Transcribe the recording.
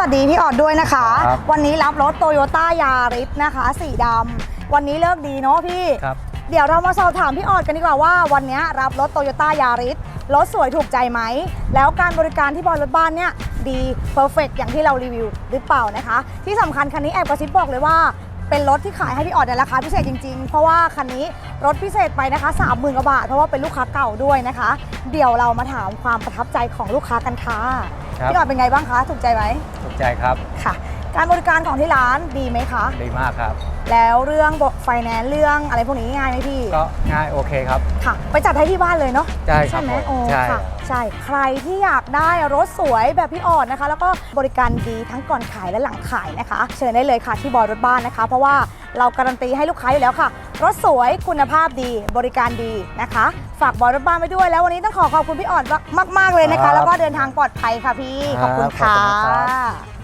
วัสดีพี่ออดด้วยนะคะ ครับ วันนี้รับรถโตโยต้ายาริสนะคะ สีดำวันนี้เลิกดีเนาะพี่ ครับ เดี๋ยวเรามาสอบถามพี่ออดกันดีกว่าว่า วันนี้รับรถโตโยต้ายาริสรถสวยถูกใจไหม แล้วการบริการที่บอยรถบ้านเนี่ย ดีเพอร์เฟกอย่างที่เรารีวิวหรือเปล่านะคะ ที่สำคัญคันนี้แอบกระซิบบอกเลยว่า เป็นรถที่ขายให้พี่ออดในราคาพิเศษจริงๆ เพราะว่าคันนี้รถพิเศษไปนะคะ3 0,000กว่าบาท เพราะว่าเป็นลูกค้าเก่าด้วยนะคะ เดี๋ยวเรามาถามความประทับใจของลูกค้ากันค่ะครับ พี่ออดเป็นไงบ้างคะ ถูกใจไหมถูกใจครับ ค่ะ การบริการของที่ร้านดีไหมคะ ดีมากครับ แล้วเรื่องบอกไฟแนนซ์เรื่องอะไรพวกนี้ง่ายไหมพี่ ก็ง่ายโอเคครับ ค่ะ ไปจัดให้ที่บ้านเลยเนาะใช่ครับไหมผมโอ้ใช่ค่ะใช่ใครที่อยากได้รถสวยแบบพี่ออดนะคะ แล้วก็บริการดีทั้งก่อนขายและหลังขายนะคะ เชิญได้เลยค่ะที่บอยรถบ้านนะคะ เพราะว่าเราการันตีให้ลูกค้าอยู่แล้วค่ะ รถสวยคุณภาพดีบริการดีนะคะ ฝากบอยรถบ้านไปด้วยแล้ววันนี้ต้องขอขอบคุณพี่ออดมาก ๆเลยนะครัคะบแล้วก็เดินทางปลอดภัยค่ะพี่ขอบคุณครับขอบค่ะคุณครับ